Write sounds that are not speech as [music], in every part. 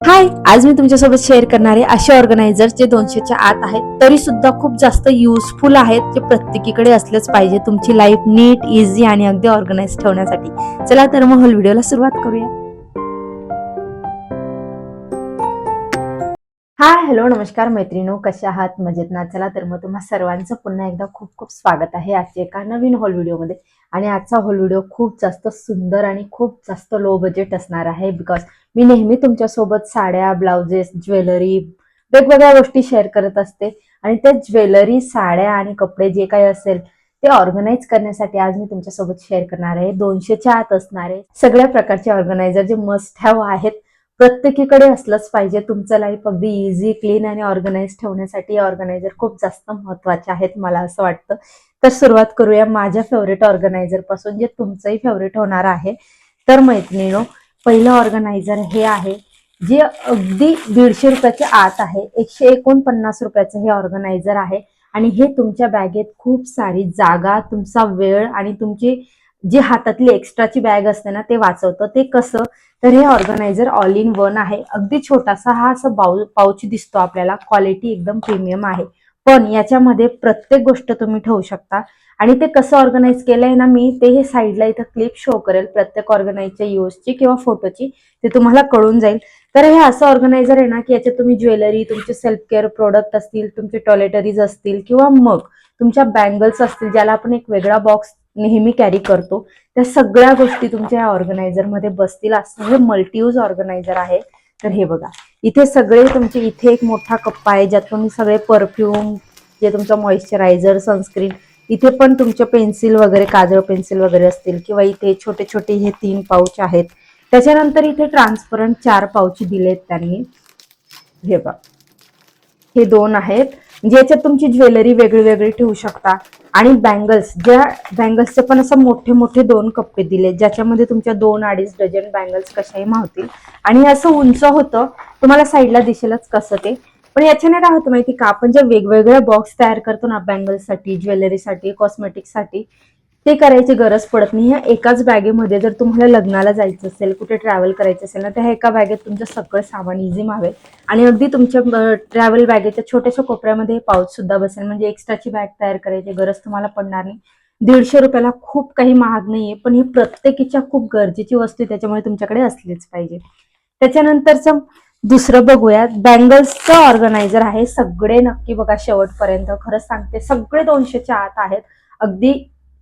हाय आज मी तुमच्यासोबत शेअर करणारे असे ऑर्गनायझर जे दोनशेच्या आत आहेत. तरी सुद्धा खूप जास्त युजफुल आहेत जे प्रत्येकीकडे असलेच पाहिजे. तुमची लाईफ नीट इझी आणि अगदी ऑर्गनाईज ठेवण्यासाठी. चला तर मग व्हिडिओला सुरुवात करूया. हाय हॅलो नमस्कार मैत्रिणो कशा आहात? मजेत ना? चला तर मग तुम्हा सर्वांचं पुन्हा एकदा खूप खूप स्वागत आहे आजच्या एका नवीन हॉल व्हिडिओमध्ये आणि आजचा हॉल व्हिडिओ खूप जास्त सुंदर आणि खूप जास्त लो बजेट असणार आहे बिकॉज मी नेहमी तुमच्यासोबत साड्या ब्लाउजेस ज्वेलरी वेगवेगळ्या गोष्टी शेअर करत असते. आणि त्या ज्वेलरी साड्या आणि कपडे जे काही असेल ते ऑर्गनाईज करण्यासाठी आज मी तुमच्यासोबत शेअर करणार आहे. दोनशेच्या आत असणारे सगळ्या प्रकारचे ऑर्गनायझर जे मस्ट हॅव आहेत प्रत्येकीकडे असलंच पाहिजे. तुमचं लाईफ अगदी इझी क्लीन आणि ऑर्गनाईज ठेवण्यासाठी ऑर्गनायझर खूप जास्त महत्त्वाचे आहेत मला असं वाटतं. तर सुरुवात करूया माझ्या फेवरेट ऑर्गनायझरपासून जे तुमचंही फेवरेट होणार आहे. तर मैत्रिणीनो पहिलं ऑर्गनायझर हे आहे जे अगदी दीडशे रुपयाच्या आत आहे. एकशे एकोणपन्नास रुपयाचं हे ऑर्गनायझर आहे. आणि हे तुमच्या बॅगेत खूप सारी जागा तुमचा वेळ आणि तुमची जी हातातली एक्स्ट्राची बॅग असते ना ते वाचवतं. ते कसं? तर हे ऑर्गनायझर ऑल इन वन आहे. अगदी छोटासा हा असं बाउ पाऊच दिसतो आपल्याला. क्वालिटी एकदम प्रीमियम आहे. पण याच्यामध्ये प्रत्येक गोष्ट तुम्ही ठेवू शकता. आणि ते कसं ऑर्गनाईज केलंय ना मी ते हे साईडला इथं क्लिप शो करेल. प्रत्येक ऑर्गनाईजच्या यूजची किंवा फोटोची ते तुम्हाला कळून जाईल. तर हे असं ऑर्गनायझर आहे ना की याच्यात तुम्ही ज्वेलरी तुमचे सेल्फ केअर प्रोडक्ट असतील तुमचे टॉयलेटरीज असतील किंवा मग तुमच्या बँगल्स असतील ज्याला आपण एक वेगळा बॉक्स नेहमी कॅरी करतो त्या सगळ्या गोष्टी तुमच्या या ऑर्गनायझरमध्ये बसतील. असं हे मल्टीयूज ऑर्गनायझर आहे. तर हे बघा इथे सगळे तुमचे इथे एक मोठा कप्पा आहे ज्यात तुम्ही सगळे परफ्यूम जे तुमचं मॉइश्चरायझर सनस्क्रीन इथे पण तुमचे पेन्सिल वगैरे काजळ पेन्सिल वगैरे असतील किंवा इथे छोटे छोटे हे तीन पाऊच आहेत. त्याच्यानंतर इथे ट्रान्सपरंट चार पाऊच दिलेत त्यांनी. हे बघा हे दोन आहेत. ज्याच्यात तुमची ज्वेलरी वेगळी वेगळी ठेवू शकता. आणि बँगल्स ज्या बँगल्सचे पण असं मोठे मोठे दोन कप्पे दिले ज्याच्यामध्ये तुमच्या दोन अडीच डझन बँगल्स कशाही मावतील. आणि असं उंच होतं तुम्हाला साईडला दिसेलच कसं ते. पण याच्याने काय होतं माहिती का? आपण जे वेगवेगळे बॉक्स तयार करतो ना बँगल्ससाठी ज्वेलरीसाठी कॉस्मेटिक्ससाठी ते करायची गरज पडत नाही. ह्या एकाच बॅगेमध्ये जर तुम्हाला लग्नाला जायचं असेल कुठे ट्रॅव्हल करायचं असेल ना त्या एका बॅगेत तुमचं सगळं सामान इझी मावेल. आणि अगदी तुमच्या ट्रॅव्हल बॅगेच्या छोट्याशा कोपऱ्यामध्ये पाऊच सुद्धा बसेल. म्हणजे एक्स्ट्राची बॅग तयार करायची गरज तुम्हाला पडणार नाही. दीडशे रुपयाला खूप काही महाग नाहीये पण ही प्रत्येकीच्या खूप गरजेची वस्तू आहे त्याच्यामुळे तुमच्याकडे असलीच पाहिजे. त्याच्यानंतरचं दुसरं बघूयात बँगल्सचं ऑर्गनायझर आहे सगळे नक्की बघा शेवटपर्यंत. खरंच सांगते सगळे दोनशेच्या आत आहेत. अगदी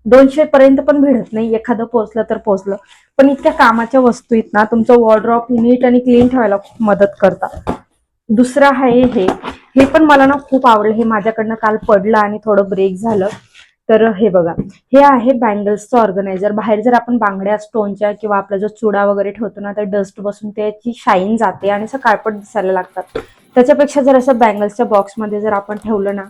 दोनशे पर्यंत पण भिडत नाही. एखादं पोहोचलं तर पोहोचलं. पण इतक्या कामाच्या वस्तू आहेत ना तुमचं वॉर्ड्रॉप नीट आणि क्लीन ठेवायला खूप मदत करतात. दुसरं आहे हे. हे पण मला ना खूप आवडलं. हे माझ्याकडनं काल पडलं आणि थोडं ब्रेक झालं. तर हे बघा. हे आहे बँगल्सचं ऑर्गनायझर बाहेर जर आपण बांगड्या स्टोनच्या किंवा आपला जो चुडा वगैरे ठेवतो ना तर डस्ट बसून त्याची शाईन जाते आणि असं काळपट दिसायला लागतात. त्याच्यापेक्षा जर असं बँगल्सच्या बॉक्समध्ये जर आपण ठेवलं ना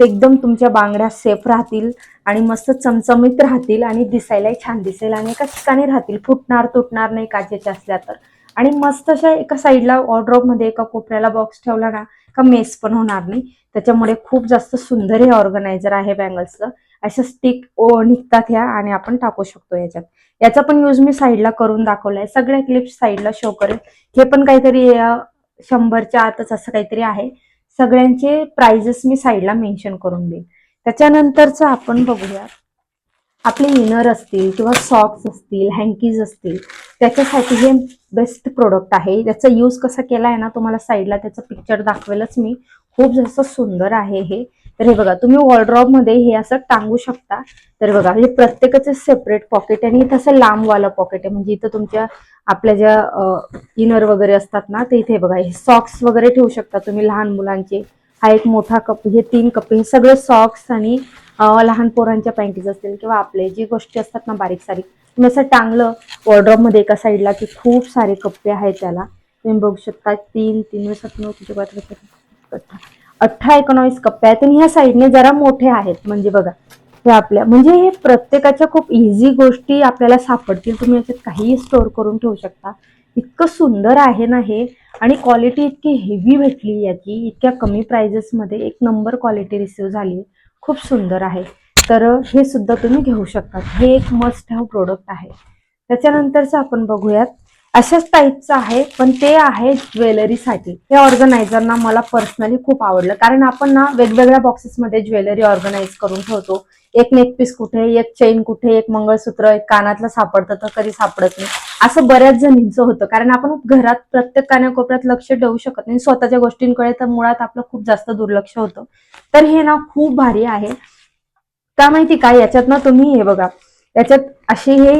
ते एकदम तुमच्या बांगड्या सेफ राहतील आणि मस्त चमचमीत राहतील आणि दिसायलाही छान दिसेल आणि एका ठिकाणी राहतील. फुटणार तुटणार नाही काचेच्या असल्या तर. आणि मस्त अशा एका साईडला मध्ये एका कोपऱ्याला बॉक्स ठेवला ना का मेस पण होणार नाही. त्याच्यामुळे खूप जास्त सुंदर हे ऑर्गनायझर आहे बँगल्सचं अशा स्टिक निघतात ह्या आणि आपण टाकू शकतो याच्यात. याचा पण यूज मी साईडला करून दाखवलाय. सगळ्या क्लिप्स साईडला शो करेल हे पण काहीतरी शंभरच्या आतच असं काहीतरी आहे. सगळ्यांचे प्राइजेस मी साईडला मेन्शन करून देईन. त्याच्यानंतरचं आपण बघूया. आपले इनर असतील किंवा सॉक्स असतील हँकीज असतील त्याच्यासाठी हे बेस्ट प्रोडक्ट आहे. त्याचा यूज कसा केला आहे ना तुम्हाला साईडला त्याचं पिक्चर दाखवेलच मी. खूप जास्त सुंदर आहे हे. तर हे बघा तुम्ही वॉर्ड्रॉपमध्ये हे असं टांगू शकता. तर बघा हे प्रत्येकाचं सेपरेट पॉकेट आणि इथं असं लांबवालं पॉकेट आहे. म्हणजे इथं तुमच्या आपल्या ज्या इनर वगैरे असतात ना ते इथे बघा हे सॉक्स वगैरे ठेवू शकता तुम्ही लहान मुलांचे. हा एक मोठा कप हे तीन कप हे सगळे सॉक्स आणि लहान पोरांच्या पॅन्टीज असतील किंवा आपले जी गोष्टी असतात ना बारीक सारीक तुम्ही असं टांगलं वॉर्ड्रॉपमध्ये मध्ये एका साईडला की खूप सारे कप्पे आहेत त्याला. तुम्ही बघू शकता तीन तीन सात नऊ किती अठरा एकोणावीस कप्पे आहेत आणि ह्या साईडने जरा मोठे आहेत. म्हणजे बघा हे आपल्या म्हणजे हे प्रत्येकाच्या खूप इझी गोष्टी आपल्याला सापडतील. तुम्ही याच्यात काहीही स्टोअर करून ठेवू शकता. इतकं सुंदर आहे ना हे. आणि क्वालिटी इतकी हेवी भेटली याची. इतक्या कमी प्राइजेसमध्ये एक नंबर क्वालिटी रिसीव झाली. खूप सुंदर आहे. तर हे सुद्धा तुम्ही घेऊ शकता. हे एक मस्ट हॅव प्रोडक्ट आहे. त्याच्यानंतरचं आपण बघूयात. अशाच टाईपचं आहे पण ते आहे ज्वेलरीसाठी हे ऑर्गनायझर ना मला पर्सनली खूप आवडलं. कारण आपण ना वेगवेगळ्या बॉक्सेसमध्ये ज्वेलरी ऑर्गनाईज करून ठेवतो. एक नेक पीस कुठे एक चेन कुठे एक मंगळसूत्र एक कानातलं सापडतं तर कधी सापडत नाही. असं बऱ्याच जणींचं होतं. कारण आपण घरात प्रत्येक कानाकोपऱ्यात लक्ष ठेवू शकत नाही. स्वतःच्या गोष्टींकडे तर मुळात आपलं खूप जास्त दुर्लक्ष होतं. तर हे ना खूप भारी आहे. का माहिती का? याच्यात ना तुम्ही हे बघा. याच्यात असे हे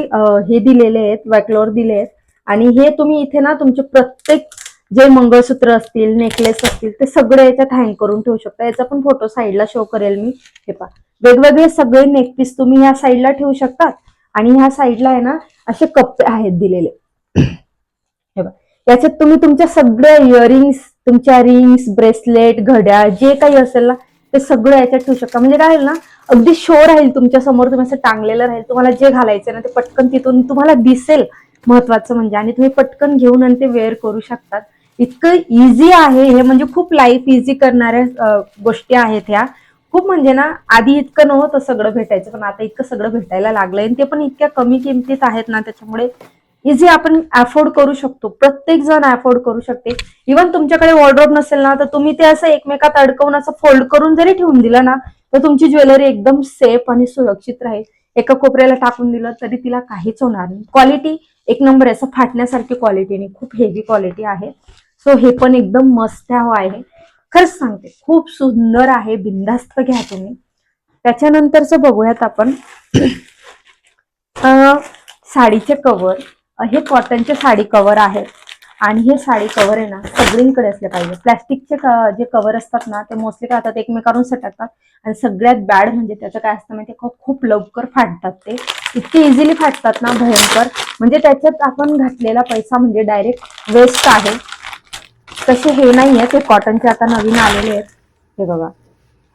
हे दिलेले आहेत वॅकलोर दिले आहेत. आणि हे तुम्ही इथे ना तुमचे प्रत्येक जे मंगळसूत्र असतील नेकलेस असतील ते सगळे याच्यात हँग करून ठेवू शकता. याचा पण फोटो साईडला शो करेल मी. हे पा वेगवेगळे सगळे नेकपीस तुम्ही ह्या साईडला ठेवू शकतात आणि ह्या साईडला आहे ना असे कप्पे आहेत दिलेले. हे बघा याच्यात तुम्ही तुमच्या सगळ्या इयरिंग्स तुमच्या रिंग्स ब्रेसलेट घड्याळ जे काही असेल ना ते सगळं याच्यात ठेवू शकता. म्हणजे काय ना अगदी शो राहील तुमच्यासमोर तुम्ही असं टांगलेलं राहील तुम्हाला जे घालायचं ना ते पटकन तिथून तुम्हाला दिसेल. महत्वाचं म्हणजे आणि तुम्ही पटकन घेऊन आणि ते वेअर करू शकतात. इतकं इझी आहे हे म्हणजे खूप लाईफ इझी करणाऱ्या गोष्टी आहेत ह्या. खूप म्हणजे ना आधी इतकं नव्हतं सगळं भेटायचं पण आता इतकं सगळं भेटायला लागलंय आणि ते पण इतक्या कमी किमतीत आहेत ना त्याच्यामुळे इझी आपण अफोर्ड करू शकतो. प्रत्येक जण अफोर्ड करू शकते. इव्हन तुमच्याकडे वॉर्ड्रोब नसेल ना तर तुम्ही ते असं एकमेकात अडकवून असं फोल्ड करून जरी ठेवून दिलं ना तर तुमची ज्वेलरी एकदम सेफ आणि सुरक्षित राहील. एका कोपऱ्याला टाकून दिलं तरी तिला काहीच होणार नाही. क्वालिटी एक नंबर असं फाटण्यासारखी क्वालिटी नाही खूप हेवी क्वालिटी आहे. सो हे पण एकदम मस्त आहे. खरंच सांगते खूप सुंदर आहे. बिंदास्त घ्या तुम्ही. त्याच्यानंतरच बघूयात आपण. साडीचे कवर हे कॉटनचे साडी कवर आहेत आणि हे साडी कवर आहे ना सगळींकडे असले पाहिजे. प्लॅस्टिकचे क- जे कवर असतात ना ते मोस्टली काय होतात एकमेकांवरून सटकतात. आणि सगळ्यात बॅड म्हणजे त्याचं काय असतं माहिती का? खूप लवकर फाटतात ते. इतके इझिली फाटतात ना भयंकर. म्हणजे त्याच्यात आपण घातलेला पैसा म्हणजे डायरेक्ट वेस्ट आहे. तसे हे नाही आहे ते कॉटनचे आता नवीन आलेले आहेत. हे बघा.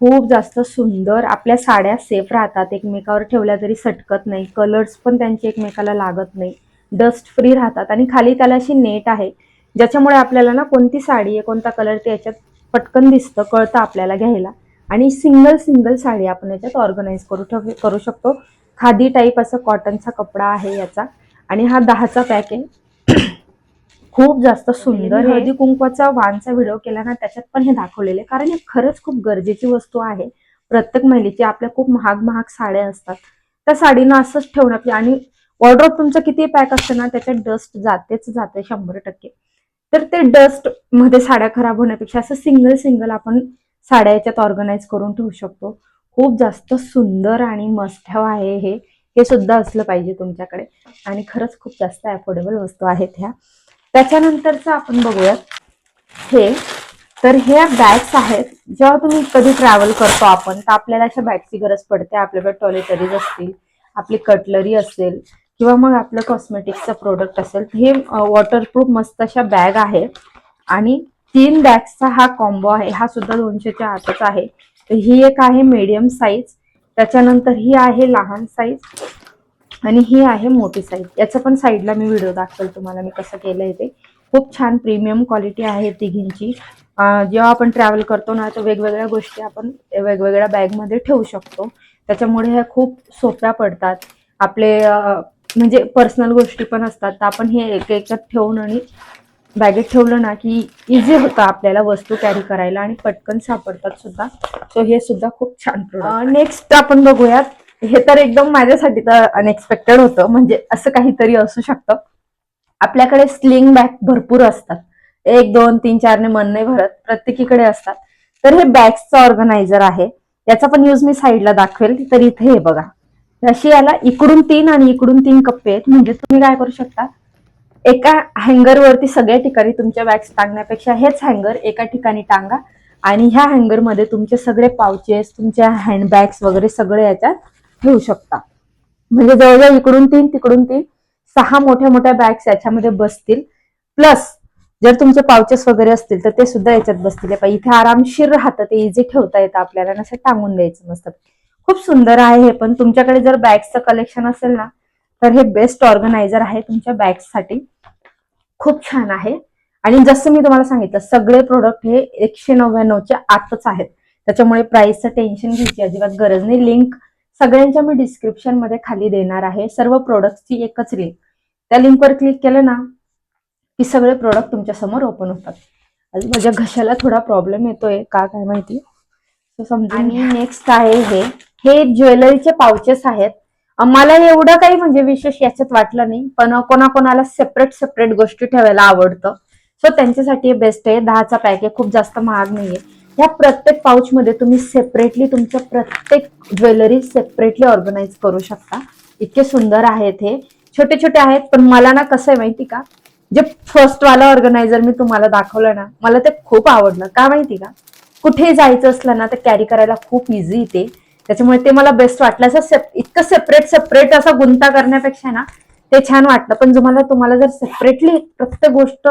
खूप जास्त सुंदर आपल्या साड्या सेफ राहतात. एकमेकावर ठेवल्या तरी सटकत नाही. कलर्स पण त्यांचे एकमेकाला लागत नाही. डस्ट फ्री राहतात आणि खाली त्याला अशी नेट आहे ज्याच्यामुळे आपल्याला ना कोणती साडी आहे कोणता कलर ते याच्यात पटकन दिसतं कळतं आपल्याला घ्यायला. आणि सिंगल सिंगल साडी आपण याच्यात ऑर्गनाईज करू ठेव करू शकतो. खादी टाईप असं कॉटनचा कपडा आहे याचा. आणि हा दहाचा पॅक आहे. [clears throat] खूप जास्त सुंदर. हळदी कुंकवाचा वानचा व्हिडिओ केला ना त्याच्यात पण हे दाखवलेले. कारण हे खरंच खूप गरजेची वस्तू आहे. प्रत्येक महिलेची आपल्या खूप महाग महाग साड्या असतात. त्या साडीनं असंच ठेवणं आपली आणि वॉर्ड्रोब तुमचं किती पॅक असतं ना त्याच्यात डस्ट जातेच जाते शंभर टक्के. तर ते डस्टमध्ये साड्या खराब होण्यापेक्षा असं सिंगल सिंगल आपण साड्या याच्यात ऑर्गनाईज करून ठेवू शकतो. खूप जास्त सुंदर आणि मस्त हॅव आहे हे. हे सुद्धा असलं पाहिजे तुमच्याकडे. आणि खरंच खूप जास्त अफोर्डेबल वस्तू आहेत ह्या. त्याच्यानंतरचं आपण बघूयात. हे. तर ह्या बॅग्स आहेत. जेव्हा तुम्ही कधी ट्रॅव्हल करतो आपण तर आपल्याला अशा बॅगची गरज पडते. आपल्याकडे टॉयलेटरीज असतील आपली कटलरी असेल किंवा मग आपलं कॉस्मेटिक्सचं प्रोडक्ट असेल तर हे वॉटरप्रूफ मस्त अशा बॅग आहे आणि तीन बॅग्सचा हा कॉम्बो आहे हा सुद्धा दोनशेच्या आतच आहे. तर ही एक आहे मीडियम साईज त्याच्यानंतर ही आहे लहान साईज आणि ही आहे मोठी साईज याचं पण साईडला मी व्हिडिओ दाखवेल तुम्हाला मी कसं केलं आहे ते. खूप छान प्रीमियम क्वालिटी आहे तिघींची. जेव्हा आपण ट्रॅव्हल करतो ना तर वेगवेगळ्या गोष्टी आपण वेगवेगळ्या बॅगमध्ये ठेवू शकतो. त्याच्यामुळे ह्या खूप सोप्या पडतात. आपले म्हणजे पर्सनल गोष्टी पण असतात. तर आपण हे एक एकत ठेवून आणि बॅगेत ठेवलं ना की इझी होतं आपल्याला वस्तू कॅरी करायला आणि पटकन सापडतात सुद्धा. सो हे सुद्धा खूप छान प्रोडक्ट नेक्स्ट आपण बघूयात. हे तर एकदम माझ्यासाठी तर अनएक्सपेक्टेड होतं. म्हणजे असं काहीतरी असू शकतं. आपल्याकडे स्लिंग बॅग भरपूर असतात. एक दोन तीन चारने मन नाही भरत. प्रत्येकीकडे असतात. तर हे बॅग्सचा ऑर्गनायझर आहे. याचा पण यूज मी साईडला दाखवेल. तर इथे हे बघा. अशी याला इकडून तीन आणि इकडून तीन कप्पे आहेत. म्हणजे तुम्ही काय करू शकता? एका हँगर वरती सगळ्या ठिकाणी तुमच्या बॅग्स टांगण्यापेक्षा हेच हँगर एका ठिकाणी टांगा आणि ह्या हँगरमध्ये तुमचे सगळे पाउचेस तुमच्या हँडबॅग्स वगैरे सगळे याच्यात ठेवू शकता. म्हणजे जवळजवळ इकडून तीन तिकडून तीन सहा मोठ्या मोठ्या बॅग्स याच्यामध्ये बसतील. प्लस जर तुमचे पाउचेस वगैरे असतील तर ते सुद्धा याच्यात बसतील. इथे आरामशीर राहतं ते इझी ठेवता येतं आपल्याला आणि असं टांगून द्यायचं मस्त खूप सुंदर आहे हे. पण तुमच्याकडे जर बॅग्सचं कलेक्शन असेल ना तर हे बेस्ट ऑर्गनायझर आहे तुमच्या बॅग्ससाठी खूप छान आहे. आणि जसं मी तुम्हाला सांगितलं सगळे प्रोडक्ट हे एकशे नव्याण्णवच्या आतच आहेत. त्याच्यामुळे प्राइसचं टेन्शन घ्यायची अजिबात गरज नाही. लिंक सगळ्यांच्या मी डिस्क्रिप्शनमध्ये खाली देणार आहे. सर्व प्रोडक्टची एकच लिंक त्या लिंकवर क्लिक केलं ना की सगळे प्रोडक्ट तुमच्यासमोर ओपन होतात. माझ्या घशाला थोडा प्रॉब्लेम येतोय. का काय माहिती? आणि नेक्स्ट आहे हे. हे ज्वेलरीचे पाउचेस आहेत. मला एवढं काही म्हणजे विशेष याच्यात वाटलं नाही पण कोणाकोणाला सेपरेट सेपरेट गोष्टी ठेवायला आवडतं. सो त्यांच्यासाठी बेस्ट आहे. दहाचा पॅक आहे खूप जास्त महाग नाहीये. ह्या प्रत्येक पाऊचमध्ये तुम्ही सेपरेटली तुमच्या प्रत्येक ज्वेलरी सेपरेटली ऑर्गनाईज करू शकता. इतके सुंदर आहेत हे. छोटे छोटे आहेत पण मला ना कसं आहे माहिती का? जे फर्स्ट वाला ऑर्गनायझर मी तुम्हाला दाखवलं ना मला ते खूप आवडलं. का माहिती का? कुठे जायचं असलं ना तर कॅरी करायला खूप इझी ते. त्याच्यामुळे ते मला बेस्ट वाटलं. असं सेप इतकं सेपरेट सेपरेट असा गुंता करण्यापेक्षा ना ते छान वाटलं. पण तुम्हाला तुम्हाला जर सेपरेटली प्रत्येक गोष्ट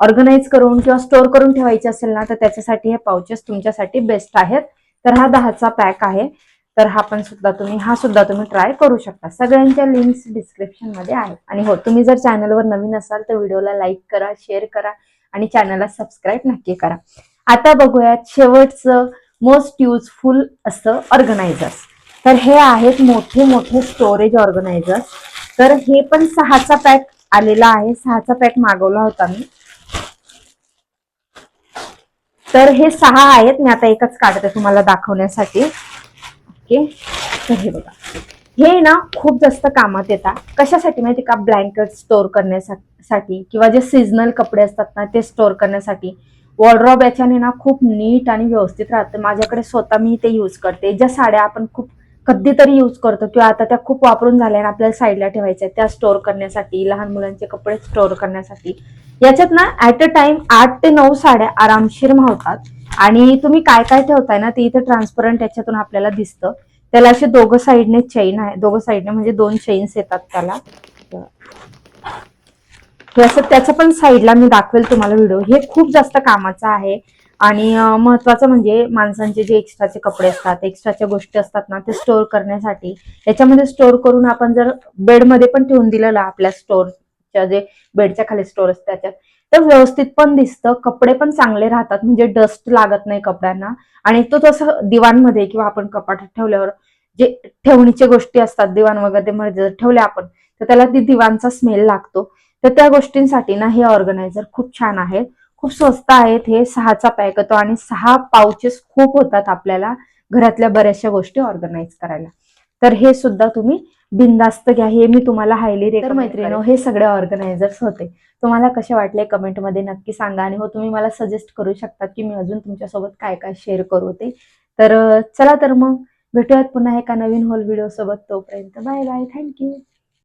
ऑर्गनाईज करून किंवा स्टोअर करून ठेवायची असेल ना तर त्याच्यासाठी हे पाउचेस तुमच्यासाठी बेस्ट आहेत. तर हा दहाचा पॅक आहे. तर हा पण सुद्धा तुम्ही हा सुद्धा तुम्ही ट्राय करू शकता. सगळ्यांच्या लिंक्स डिस्क्रिप्शनमध्ये आहेत. आणि हो तुम्ही जर चॅनलवर नवीन असाल तर व्हिडिओला लाईक करा शेअर करा आणि चॅनलला सबस्क्राईब नक्की करा. आता बघूयात शेवटचं मोस्ट युजफुल असं ऑर्गनायझर्स तर हे आहेत मोठे मोठे स्टोरेज ऑर्गनायझर्स तर हे पण सहाचा पॅक आलेला आहे. सहाचा पॅक मागवला होता मी. तर हे सहा आहेत. मी आता एकच काढते तुम्हाला दाखवण्यासाठी. ओके तर हे बघा. हे ना खूप जास्त कामात येतात. कशासाठी माहिती का? ब्लँकेट स्टोअर करण्यासाठी किंवा जे सीझनल कपडे असतात ना ते स्टोअर करण्यासाठी. वॉर्ड्रॉप याच्याने ना खूप नीट आणि व्यवस्थित राहतं. माझ्याकडे स्वतः मी ते यूज करते. ज्या साड्या आपण खूप कधीतरी यूज करतो किंवा आता त्या खूप वापरून झाल्या आणि आपल्याला साईडला ठेवायच्या त्या स्टोअर करण्यासाठी लहान मुलांचे कपडे स्टोअर करण्यासाठी. याच्यात ना ऍट अ टाइम आठ ते नऊ साड्या आरामशीर मावतात. आणि तुम्ही काय काय ठेवताय ना ते इथे ट्रान्सपरंट याच्यातून आपल्याला दिसतं. त्याला असे दोघं साईडने चेन आहे दोघं साईडने म्हणजे दोन चेन्स येतात त्याला. हे असं त्याचं पण साईडला मी दाखवेल तुम्हाला व्हिडिओ हे खूप जास्त कामाचं आहे. आणि महत्वाचं म्हणजे माणसांचे जे एक्स्ट्राचे कपडे असतात एक्स्ट्राच्या गोष्टी असतात ना ते स्टोअर करण्यासाठी. याच्यामध्ये स्टोअर करून आपण जर बेडमध्ये पण ठेवून दिलेलं आपल्या स्टोअरच्या जे बेडच्या खाली स्टोअर असतं त्याच्यात तर व्यवस्थित पण दिसतं. कपडे पण चांगले राहतात. म्हणजे डस्ट लागत नाही कपड्यांना. आणि तो तसं दिवाणमध्ये किंवा आपण कपाटात ठेवल्यावर जे ठेवणीच्या गोष्टी असतात दिवाण वगैरे मध्ये जर ठेवले आपण तर त्याला ती दिवाणचा स्मेल लागतो. तर त्या गोष्टींसाठी ना हे ऑर्गनायझर खूप छान आहे खूप स्वस्त आहेत. हे सहाचा पॅक येतो आणि सहा पाउचेस खूप होतात आपल्याला घरातल्या बऱ्याचशा गोष्टी ऑर्गनाईज करायला. तर हे सुद्धा तुम्ही बिंदास्त घ्या. हे मी तुम्हाला हायली तर मैत्रिणी हे सगळे ऑर्गनायझर्स होते. तुम्हाला कसे वाटले कमेंटमध्ये नक्की सांगा आणि हो तुम्ही मला सजेस्ट करू शकता की मी अजून तुमच्यासोबत काय काय शेअर करू ते. तर चला तर मग भेटूयात पुन्हा एका नवीन होल व्हिडिओ सोबत. तोपर्यंत बाय बाय थँक्यू